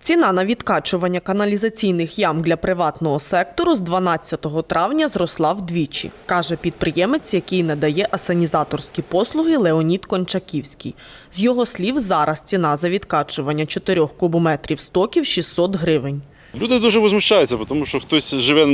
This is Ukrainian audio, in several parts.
Ціна на відкачування каналізаційних ям для приватного сектору з 12 травня зросла вдвічі, каже підприємець, який надає асанізаторські послуги Леонід Кончаківський. З його слів, зараз ціна за відкачування 4 кубометрів стоків 600 гривень. Люди дуже возмущаються, тому що хтось живе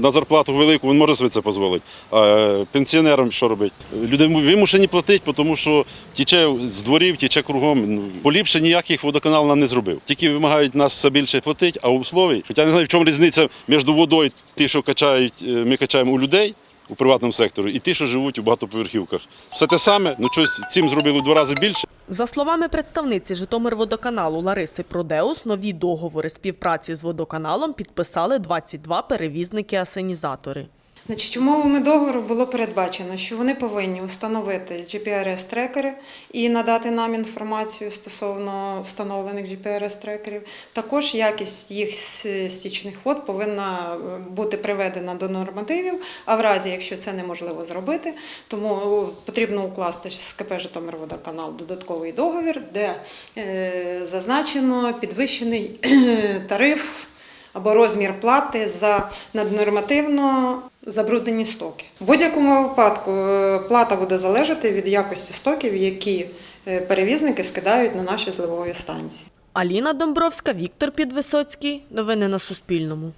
на зарплату велику, він може собі це дозволити. А е, пенсіонерам що робити? Люди вимушені платити, тому що тіче з дворів, тіче кругом. Ну, Поліпше ніяких водоканал нам не зробив. Тільки вимагають нас все більше платити, а условій. Хоча не знаю, в чому різниця між водою, ті, що качають, е, ми качаємо у людей. У приватному секторі і ті, що живуть у багатоповерхівках. Все те саме, ну щось цим зробили в два рази більше. За словами представниці Житомирводоканалу Лариси Продеус, нові договори співпраці з водоканалом підписали 22 перевізники-асенізатори. Значить, умовами договору було передбачено, що вони повинні встановити GPRS-трекери і надати нам інформацію стосовно встановлених GPRS-трекерів. Також якість їх стічних вод повинна е, бути приведена до нормативів, а в разі, якщо це неможливо зробити, тому потрібно укласти з КП «Житомирводоканал» додатковий договір, де е, зазначено підвищений тариф або розмір плати за наднормативно забруднені стоки. В будь-якому випадку е, плата буде залежати від якості стоків, які е, перевізники скидають на наші зливові станції. Аліна Домбровська, Віктор Підвисоцький. Новини на Суспільному.